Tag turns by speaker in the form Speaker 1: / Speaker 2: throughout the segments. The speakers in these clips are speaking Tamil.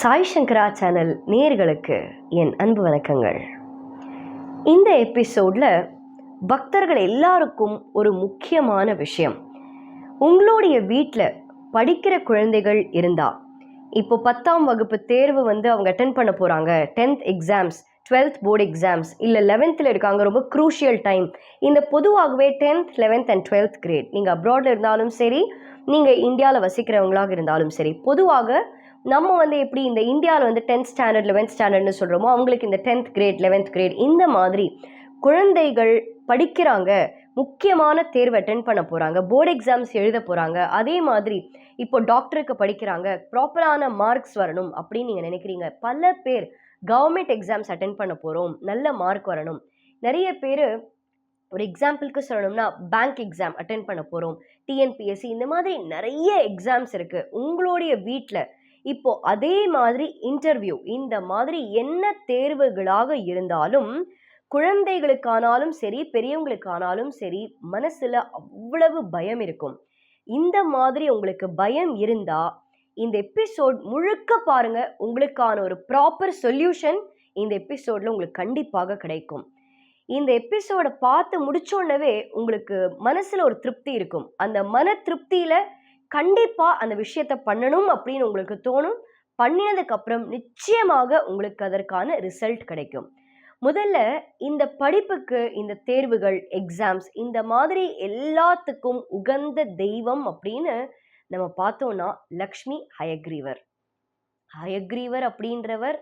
Speaker 1: சாய் சங்கரா சேனல் நேர்களுக்கு என் அன்பு வணக்கங்கள். இந்த எபிசோடில் பக்தர்கள் எல்லாருக்கும் ஒரு முக்கியமான விஷயம். உங்களுடைய வீட்டில் படிக்கிற குழந்தைகள் இருந்தால் இப்போ பத்தாம் வகுப்பு தேர்வு வந்து அவங்க அட்டென்ட் பண்ண போகிறாங்க tenth exams twelfth board exams இல்லை லெவன்த்தில் இருக்காங்க. ரொம்ப க்ரூஷியல் டைம் இந்த பொதுவாகவே tenth eleventh and twelfth grade நீங்கள் அப்ராடில் இருந்தாலும் சரி நீங்கள் இந்தியாவில் வசிக்கிறவங்களாக இருந்தாலும் சரி பொதுவாக நம்ம வந்து எப்படி இந்த இந்தியாவில் வந்து டென்த் ஸ்டாண்டர்ட் லெவன்த் ஸ்டாண்டர்ட்னு சொல்கிறோமோ அவங்களுக்கு இந்த டென்த் கிரேட் லெவன்த் கிரேட் இந்த மாதிரி குழந்தைகள் படிக்கிறாங்க. முக்கியமான தேர்வு அட்டென்ட் பண்ண போகிறாங்க போர்டு எக்ஸாம்ஸ் எழுத போகிறாங்க அதே மாதிரி இப்போ டாக்டருக்கு படிக்கிறாங்க. ப்ராப்பரான மார்க்ஸ் வரணும் அப்படின்னு நீங்கள் நினைக்கிறீங்க. பல பேர் கவர்மெண்ட் எக்ஸாம்ஸ் அட்டன் பண்ண போகிறோம் நல்ல மார்க் வரணும். நிறைய பேர் ஒரு எக்ஸாம்பிளுக்கு சொல்லணும்னா பேங்க் எக்ஸாம் அட்டன் பண்ண போகிறோம் டிஎன்பிஎஸ்சி இந்த மாதிரி நிறைய எக்ஸாம்ஸ் இருக்குது உங்களுடைய வீட்டில் இப்போ அதே மாதிரி இன்டர்வியூ இந்த மாதிரி என்ன தேர்வுகளாக இருந்தாலும் குழந்தைகளுக்கானாலும் சரி பெரியவங்களுக்கானாலும் சரி மனசுல அவ்வளவு பயம் இருக்கும். இந்த மாதிரி உங்களுக்கு பயம் இருந்தா இந்த எபிசோட் முழுக்க பாருங்க உங்களுக்கான ஒரு ப்ராப்பர் சொல்யூஷன் இந்த எபிசோட்ல உங்களுக்கு கண்டிப்பாக கிடைக்கும். இந்த எபிசோடை பார்த்து முடிச்சோடனவே உங்களுக்கு மனசுல ஒரு திருப்தி இருக்கும். அந்த மன திருப்தியில கண்டிப்பாக அந்த விஷயத்தை பண்ணணும் அப்படின்னு உங்களுக்கு தோணும். பண்ணினதுக்கு அப்புறம் நிச்சயமாக உங்களுக்கு அதற்கான ரிசல்ட் கிடைக்கும். முதல்ல இந்த படிப்புக்கு இந்த தேர்வுகள் எக்ஸாம்ஸ் இந்த மாதிரி எல்லாத்துக்கும் உகந்த தெய்வம் அப்படின்னு நம்ம பார்த்தோம்னா லக்ஷ்மி ஹயக்ரீவர். ஹயக்ரீவர் அப்படின்றவர்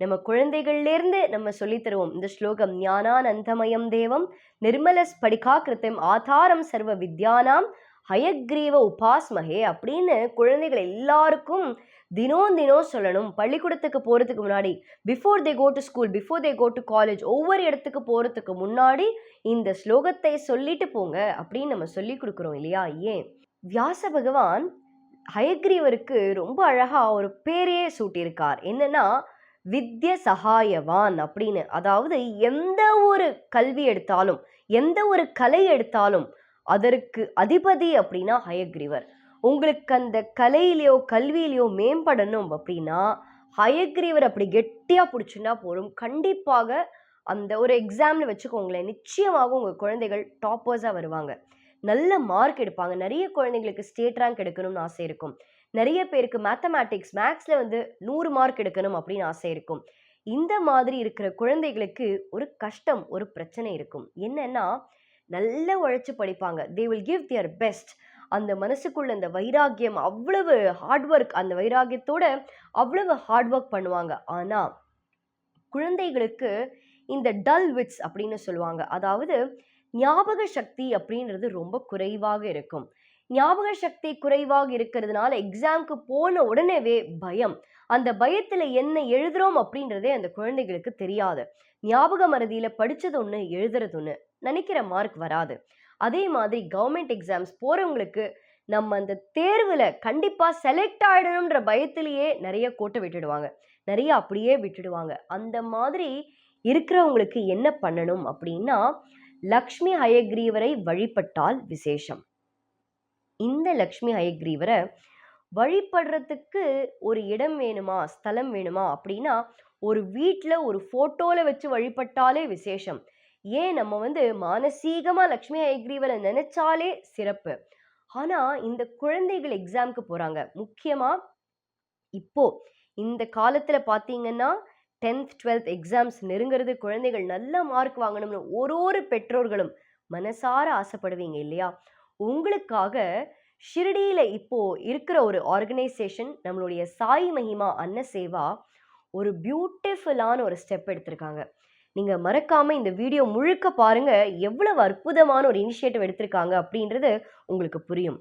Speaker 1: நம்ம குழந்தைகள்லேருந்து நம்ம சொல்லித் தருவோம். இந்த ஸ்லோகம் ஞானானந்தமயம் தேவம் நிர்மல ஸ்படிகா கிருத்தம் ஆதாரம் சர்வ வித்யானாம் ஹயக்ரீவ உபாஸ்மகே அப்படின்னு குழந்தைகள் எல்லாருக்கும் தினம் தினம் சொல்லணும். பள்ளிக்கூடத்துக்கு போகிறதுக்கு முன்னாடி before they go to school before they go to college ஒவ்வொரு இடத்துக்கு போகிறதுக்கு முன்னாடி இந்த ஸ்லோகத்தை சொல்லிட்டு போங்க அப்படின்னு நம்ம சொல்லி கொடுக்குறோம் இல்லையா? ஏன்? வியாச பகவான் ஹயக்ரீவருக்கு ரொம்ப அழகாக ஒரு பேரையே சூட்டியிருக்கார். என்னன்னா வித்ய சகாயவான் அப்படின்னு. அதாவது எந்த ஒரு கல்வி எடுத்தாலும் எந்த ஒரு கலை எடுத்தாலும் அதற்கு அதிபதி அப்படின்னா ஹயக்ரீவர். உங்களுக்கு அந்த கலையிலையோ கல்வியிலையோ மேம்படணும் அப்படின்னா ஹயக்ரீவர் அப்படி கெட்டியாக பிடிச்சுன்னா போதும். கண்டிப்பாக அந்த ஒரு எக்ஸாமில் வச்சுக்கோங்களேன் நிச்சயமாக உங்கள் குழந்தைகள் டாப்பர்ஸாக வருவாங்க. நல்ல மார்க் எடுப்பாங்க. நிறைய குழந்தைங்களுக்கு ஸ்டேட் ரேங்க் எடுக்கணும்னு ஆசை இருக்கும். நிறைய பேருக்கு மேத்தமேட்டிக்ஸ் மேக்ஸில் வந்து நூறு மார்க் எடுக்கணும் அப்படின்னு ஆசை இருக்கும். இந்த மாதிரி இருக்கிற குழந்தைகளுக்கு ஒரு கஷ்டம் ஒரு பிரச்சனை இருக்கும். என்னன்னா நல்லா உழைச்சி படிப்பாங்க. They will give their best அந்த மனசுக்குள்ள அந்த வைராக்கியம் அவ்வளவு ஹார்ட் ஒர்க் அந்த வைராக்கியத்தோட அவ்வளவு ஹார்ட் ஒர்க் பண்ணுவாங்க. ஆனால் குழந்தைகளுக்கு இந்த டல் விட்ஸ் அப்படின்னு சொல்லுவாங்க. அதாவது ஞாபக சக்தி அப்படின்றது ரொம்ப குறைவாக இருக்கும். ஞாபக சக்தி குறைவாக இருக்கிறதுனால எக்ஸாம்க்கு போன உடனேவே பயம். அந்த பயத்தில் என்ன எழுதுறோம் அப்படின்றதே அந்த குழந்தைகளுக்கு தெரியாது. ஞாபக மறதியில் படித்தது ஒன்று எழுதுறது ஒன்று நினைக்கிற மார்க் வராது. அதே மாதிரி கவர்மெண்ட் எக்ஸாம்ஸ் போகிறவங்களுக்கு நம்ம அந்த தேர்வில் கண்டிப்பாக செலக்ட் ஆகிடணுன்ற பயத்திலேயே நிறைய கோட்டை விட்டுடுவாங்க. நிறைய அப்படியே விட்டுடுவாங்க. அந்த மாதிரி இருக்கிறவங்களுக்கு என்ன பண்ணணும் அப்படின்னா லக்ஷ்மி ஹயக்ரீவரை வழிபட்டால் விசேஷம். இந்த லக்ஷ்மி ஹயக்ரீவரை வழிபடுறதுக்கு ஒரு இடம் வேணுமா ஸ்தலம் வேணுமா அப்படின்னா ஒரு வீட்டில் ஒரு ஃபோட்டோவில் வச்சு வழிபட்டாலே விசேஷம். ஏன் நம்ம வந்து மானசீகமாக லக்ஷ்மி ஹயக்ரீவரை நினச்சாலே சிறப்பு. ஆனால் இந்த குழந்தைகள் எக்ஸாம்க்கு போகிறாங்க முக்கியமாக இப்போ இந்த காலத்தில் பார்த்தீங்கன்னா டென்த் டுவெல்த் எக்ஸாம்ஸ் நெருங்கிறது குழந்தைகள் நல்ல மார்க் வாங்கணும்னு ஒரு ஒரு பெற்றோர்களும் மனசார ஆசைப்படுவீங்க இல்லையா? உங்களுக்காக ஷிரடியில் இப்போது இருக்கிற ஒரு ஆர்கனைசேஷன் நம்மளுடைய சாய் மகிமா அன்ன சேவா ஒரு பியூட்டிஃபுல்லான ஒரு ஸ்டெப் எடுத்திருக்காங்க. நீங்கள் மறக்காமல் இந்த வீடியோ முழுக்க பாருங்கள் எவ்வளவு அற்புதமான ஒரு இனிஷியேட்டிவ் எடுத்திருக்காங்க அப்படின்றது உங்களுக்கு புரியும்.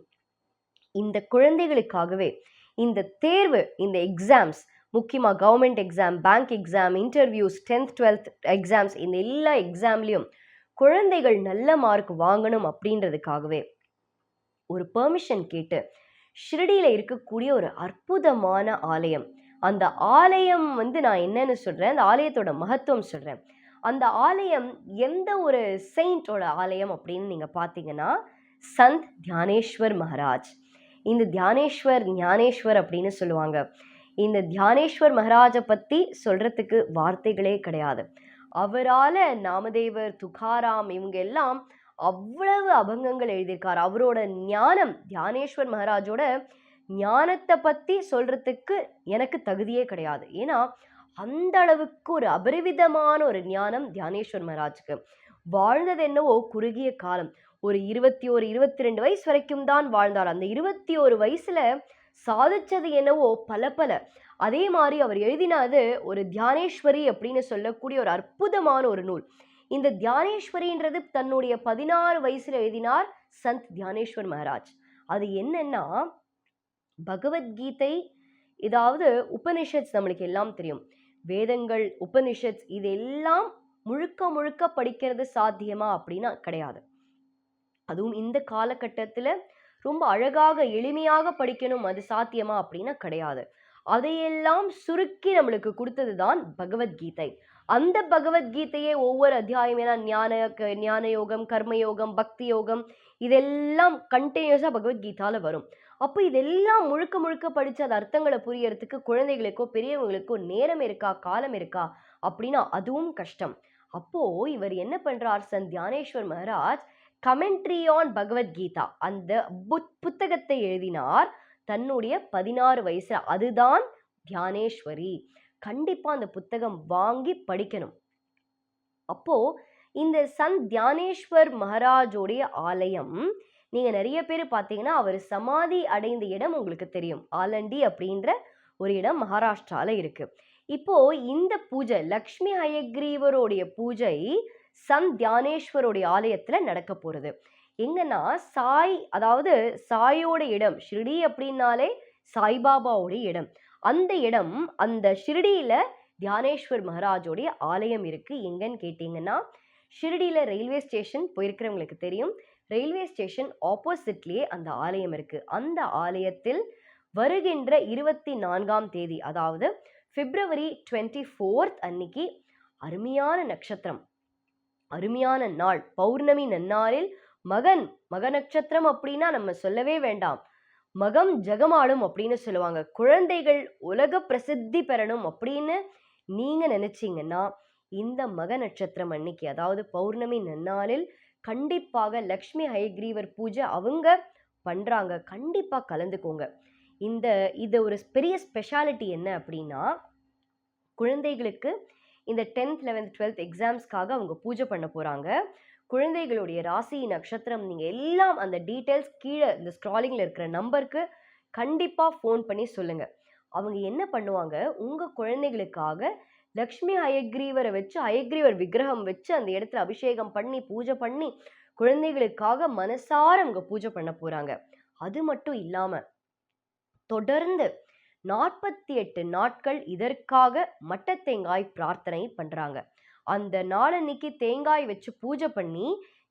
Speaker 1: இந்த குழந்தைகளுக்காகவே இந்த தேர்வு இந்த எக்ஸாம்ஸ் முக்கியமாக government exam bank exam interviews tenth twelfth exams இந்த எல்லா எக்ஸாம்லேயும் குழந்தைகள் நல்ல மார்க் வாங்கணும் அப்படின்றதுக்காகவே ஒரு பெர்மிஷன் கேட்டு ஷிரடியில் இருக்கக்கூடிய ஒரு அற்புதமான ஆலயம். அந்த ஆலயம் வந்து நான் என்னன்னு சொல்கிறேன் அந்த ஆலயத்தோட மகத்துவம் சொல்கிறேன் அந்த ஆலயம் எந்த ஒரு செயின்ட்டோட ஆலயம் அப்படின்னு நீங்கள் பார்த்தீங்கன்னா சந்த் தியானேஸ்வர் மகாராஜ். இந்த தியானேஸ்வர் ஞானேஸ்வர் அப்படின்னு சொல்லுவாங்க. இந்த தியானேஸ்வர் மகாராஜை பற்றி சொல்கிறதுக்கு வார்த்தைகளே கிடையாது. அவரால் நாமதேவர் துகாராம் இவங்க எல்லாம் அவ்வளவு அபங்கங்கள் எழுதியிருக்கார். அவரோட ஞானம் தியானேஸ்வர் மகாராஜோட ஞானத்தை பற்றி சொல்கிறதுக்கு எனக்கு தகுதியே கிடையாது. ஏன்னா அந்த அளவுக்கு ஒரு அபரிவிதமான ஒரு ஞானம் தியானேஸ்வர் மகாராஜுக்கு. வாழ்ந்தது என்னவோ குறுகிய காலம். ஒரு இருபத்தி ஒரு இருபத்தி ரெண்டு வயசு வரைக்கும் தான் வாழ்ந்தார். அந்த இருபத்தி ஒரு வயசுல சாதிச்சது என்னவோ பல பல. அதே மாதிரி அவர் எழுதினது ஒரு தியானேஸ்வரி அப்படின்னு சொல்லக்கூடிய ஒரு அற்புதமான ஒரு நூல். இந்த தியானேஸ்வரின்றது தன்னுடைய பதினாறு வயசில் எழுதினார் சந்த் தியானேஸ்வர் மகாராஜ். அது என்னன்னா பகவத்கீதை ஏதாவது உபனிஷத்ஸ் நம்மளுக்கு எல்லாம் தெரியும். வேதங்கள் உபனிஷத்ஸ் இதெல்லாம் முழுக்க முழுக்க படிக்கிறது சாத்தியமா அப்படின்னா கிடையாது. அதுவும் இந்த காலகட்டத்தில் ரொம்ப அழகாக எளிமையாக படிக்கணும் அது சாத்தியமா அப்படின்னா கிடையாது. அதையெல்லாம் சுருக்கி நம்மளுக்கு கொடுத்தது தான் பகவத்கீதை. அந்த பகவத்கீதையே ஒவ்வொரு அத்தியாயம் ஏன்னா ஞான க- ஞான யோகம் கர்மயோகம் பக்தி யோகம் இதெல்லாம் கண்டினியூஸாக பகவத்கீதாவில் வரும். அப்போ இதெல்லாம் முழுக்க முழுக்க படிச்சு அது அர்த்தங்களை புரியறதுக்கு குழந்தைகளுக்கோ பெரியவங்களுக்கோ நேரம் இருக்கா காலம் இருக்கா அப்படின்னா அதுவும் கஷ்டம். அப்போது இவர் என்ன பண்ணுறார் சன் தியானேஸ்வர் மகாராஜ் கமெண்ட்ரி ஆன் பகவத்கீதா அந்த புத்- புத்தகத்தை எழுதினார். தன்னுடைய பதினாறு வயசு அதுதான் தியானேஸ்வரி. கண்டிப்பாக அந்த புத்தகம் வாங்கி படிக்கணும். அப்போது இந்த சந்த் தியானேஸ்வர் மகாராஜோடைய ஆலயம் நீங்கள் நிறைய பேர் பார்த்தீங்கன்னா அவர் சமாதி அடைந்த இடம் உங்களுக்கு தெரியும். ஆலண்டி அப்படின்ற ஒரு இடம் மகாராஷ்டிராவில் இருக்கு. இப்போ இந்த பூஜை லக்ஷ்மி ஹயக்ரீவருடைய பூஜை சந்த் தியானேஸ்வருடைய ஆலயத்தில் நடக்க போகிறது எங்கன்னா சாய் அதாவது சாயோட இடம் ஷிர்டி அப்படின்னாலே சாய்பாபாவுடைய இடம். அந்த இடம் அந்த ஷிர்டியில தியானேஸ்வர் மகாராஜோடைய ஆலயம் இருக்கு. எங்கன்னு கேட்டிங்கன்னா ஷிர்டியில ரயில்வே ஸ்டேஷன் போயிருக்கிறவங்களுக்கு தெரியும். ரயில்வே ஸ்டேஷன் ஆப்போசிட்லேயே அந்த ஆலயம் இருக்கு. அந்த ஆலயத்தில் வருகின்ற இருபத்தி நான்காம் தேதி அதாவது பிப்ரவரி டுவெண்ட்டி ஃபோர்த் அன்னைக்கு அருமையான நட்சத்திரம். அருமையான நாள். பௌர்ணமி நன்னாளில் மகன் மக நட்சத்திரம் அப்படின்னா நம்ம சொல்லவே வேண்டாம். மகம் ஜெகமாடும் அப்படின்னு சொல்லுவாங்க. குழந்தைகள் உலக பிரசித்தி பெறணும் அப்படின்னு நீங்கள் நினச்சிங்கன்னா இந்த மக நட்சத்திரம் அன்னைக்கு அதாவது பௌர்ணமி நன்னாளில் கண்டிப்பாக லக்ஷ்மி ஹயக்ரீவர் பூஜை அவங்க பண்ணுறாங்க கண்டிப்பாக கலந்துக்கோங்க. இந்த இது ஒரு பெரிய ஸ்பெஷாலிட்டி என்ன அப்படின்னா குழந்தைகளுக்கு இந்த டென்த் லெவன்த் டுவெல்த் எக்ஸாம்ஸ்க்காக அவங்க பூஜை பண்ண போகிறாங்க குழந்தைகளுடைய ராசி நட்சத்திரம் நீங்கள் எல்லாம் அந்த டீட்டெயில்ஸ் கீழே இந்த ஸ்க்ராலிங்கில் இருக்கிற நம்பருக்கு கண்டிப்பாக ஃபோன் பண்ணி சொல்லுங்கள் அவங்க என்ன பண்ணுவாங்க? உங்கள் குழந்தைகளுக்காக லக்ஷ்மி அயக்ரீவரை வச்சு அயக்ரீவர் விக்கிரகம் வச்சு அந்த இடத்துல அபிஷேகம் பண்ணி பூஜை பண்ணி குழந்தைகளுக்காக மனசார அவங்க பூஜை பண்ண போகிறாங்க அது மட்டும் இல்லாமல் தொடர்ந்து நாற்பத்தி எட்டு நாட்கள் இதற்காக மட்டத்தேங்காய் பிரார்த்தனை பண்ணுறாங்க அந்த நாளன்னைக்கு தேங்காய் வச்சு பூஜை பண்ணி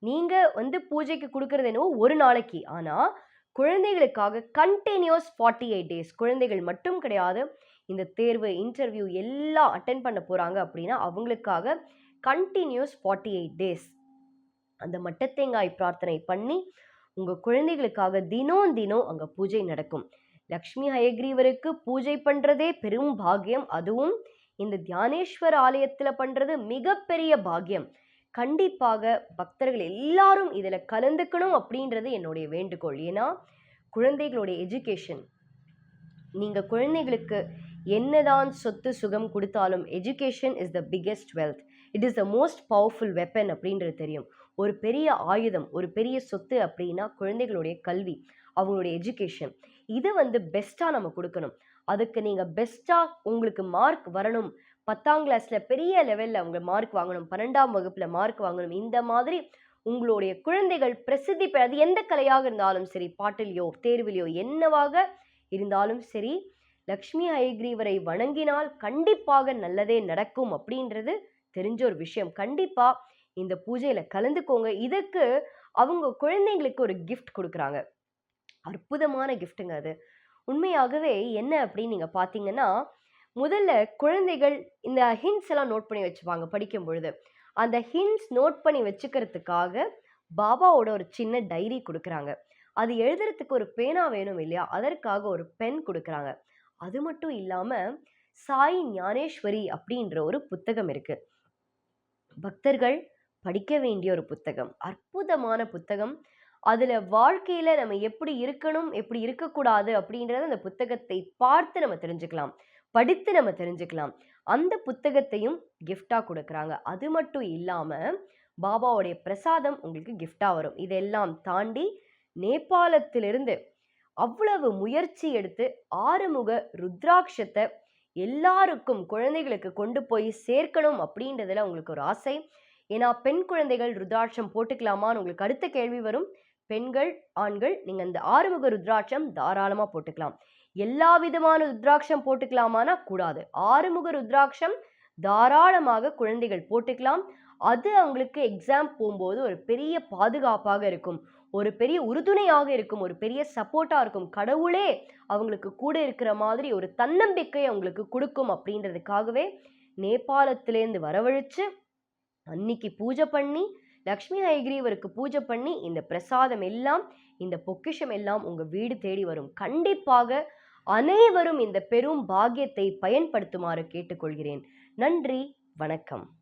Speaker 1: நீங்கள் வந்து பூஜைக்கு கொடுக்குறது என்னவோ ஒரு நாளைக்கு. ஆனால் குழந்தைகளுக்காக கண்டினியூஸ் ஃபார்ட்டி எயிட் டேஸ் குழந்தைகள் மட்டும் கிடையாது. இந்த தேர்வு இன்டர்வியூ எல்லாம் அட்டென்ட் பண்ண போகிறாங்க அப்படின்னா அவங்களுக்காக கண்டினியூஸ் ஃபார்ட்டி எயிட் டேஸ் அந்த மட்டத்தேங்காய் பிரார்த்தனை பண்ணி உங்கள் குழந்தைகளுக்காக தினம் தினம் அங்கே பூஜை நடக்கும். லக்ஷ்மி ஹயக்ரீவருக்கு பூஜை பண்ணுறதே பெரும் பாக்கியம். அதுவும் இந்த தியானேஸ்வர் ஆலயத்தில் பண்ணுறது மிகப்பெரிய பாக்கியம். கண்டிப்பாக பக்தர்கள் எல்லாரும் இதில் கலந்துக்கணும் அப்படின்றது என்னுடைய வேண்டுகோள். ஏன்னா குழந்தைகளுடைய எஜுகேஷன் நீங்கள் குழந்தைகளுக்கு என்னதான் சொத்து சுகம் கொடுத்தாலும் education is the biggest wealth it is the most powerful weapon அப்படின்றது தெரியும். ஒரு பெரிய ஆயுதம் ஒரு பெரிய சொத்து அப்படின்னா குழந்தைகளுடைய கல்வி அவங்களுடைய எஜுகேஷன் இதை வந்து பெஸ்ட்டாக நம்ம கொடுக்கணும். அதுக்கு நீங்கள் பெஸ்ட்டாக உங்களுக்கு மார்க் வரணும். பத்தாம் கிளாஸில் பெரிய லெவலில் அவங்க மார்க் வாங்கணும். பன்னெண்டாம் வகுப்பில் மார்க் வாங்கணும். இந்த மாதிரி உங்களுடைய குழந்தைகள் பிரசித்தி பெற அது எந்த கலையாக இருந்தாலும் சரி பாட்டிலையோ தேர்விலையோ என்னவாக இருந்தாலும் சரி லக்ஷ்மி ஹயக்ரீவரை வணங்கினால் கண்டிப்பாக நல்லதே நடக்கும் அப்படின்றது தெரிஞ்ச ஒரு விஷயம். கண்டிப்பாக இந்த பூஜையில் கலந்துக்கோங்க. இதுக்கு அவங்க குழந்தைங்களுக்கு ஒரு கிஃப்ட் கொடுக்குறாங்க. அற்புதமான கிஃப்ட்டுங்க அது. உண்மையாகவே என்ன அப்படின்னு நீங்கள் பார்த்தீங்கன்னா முதல்ல குழந்தைகள் இந்த ஹிண்ட்ஸ் எல்லாம் நோட் பண்ணி வச்சுப்பாங்க படிக்கும் பொழுது அந்த ஹிண்ட்ஸ் நோட் பண்ணி வச்சுக்கிறதுக்காக பாபாவோட ஒரு சின்ன டைரி கொடுக்குறாங்க. அது எழுதுறதுக்கு ஒரு பேனா வேணும் இல்லையா? அதற்காக ஒரு பென் கொடுக்குறாங்க. அது மட்டும் இல்லாமல் சாய் ஞானேஸ்வரி அப்படின்ற ஒரு புத்தகம் இருக்கு. பக்தர்கள் படிக்க வேண்டிய ஒரு புத்தகம். அற்புதமான புத்தகம். அதில் வாழ்க்கையில் நம்ம எப்படி இருக்கணும் எப்படி இருக்கக்கூடாது அப்படின்றத அந்த புத்தகத்தை பார்த்து நம்ம தெரிஞ்சுக்கலாம். படித்து நம்ம தெரிஞ்சுக்கலாம். அந்த புத்தகத்தையும் கிஃப்டாக கொடுக்குறாங்க. அது மட்டும் இல்லாமல் பாபாவுடைய பிரசாதம் உங்களுக்கு கிஃப்டாக வரும். இதெல்லாம் தாண்டி நேபாளத்திலிருந்து அவ்வளவு முயற்சி எடுத்து ஆறுமுக ருத்ராட்சத்தை எல்லாருக்கும் குழந்தைகளுக்கு கொண்டு போய் சேர்க்கணும் அப்படின்றதுல உங்களுக்கு ஒரு ஆசை. ஏன்னா பெண் குழந்தைகள் ருத்ராட்சம் போட்டுக்கலாமான்னு உங்களுக்கு அடுத்த கேள்வி வரும். பெண்கள் ஆண்கள் நீங்கள் அந்த ஆறுமுக ருத்ராட்சம் தாராளமாக போட்டுக்கலாம். எல்லா விதமான ருத்ராட்சம் போட்டுக்கலாமானா கூடாது. ஆறுமுக ருத்ராட்சம் தாராளமாக குழந்தைகள் போட்டுக்கலாம். அது அவங்களுக்கு எக்ஸாம் போகும்போது ஒரு பெரிய பாதுகாப்பாக இருக்கும். ஒரு பெரிய உறுதுணையாக இருக்கும். ஒரு பெரிய சப்போர்ட்டாக இருக்கும். கடவுளே அவங்களுக்கு கூட இருக்கிற மாதிரி ஒரு தன்னம்பிக்கை அவங்களுக்கு கொடுக்கும் அப்படின்றதுக்காகவே நேபாளத்திலேருந்து வரவழைச்சு அன்னைக்கு பூஜை பண்ணி லக்ஷ்மி ஹயக்ரீவருக்கு பூஜை பண்ணி இந்த பிரசாதம் எல்லாம் இந்த பொக்கிஷம் எல்லாம் உங்கள் வீடு தேடி வரும். கண்டிப்பாக அனைவரும் இந்த பெரும் பாக்கியத்தை பயன்படுத்துமாறு கேட்டுக்கொள்கிறேன். நன்றி வணக்கம்.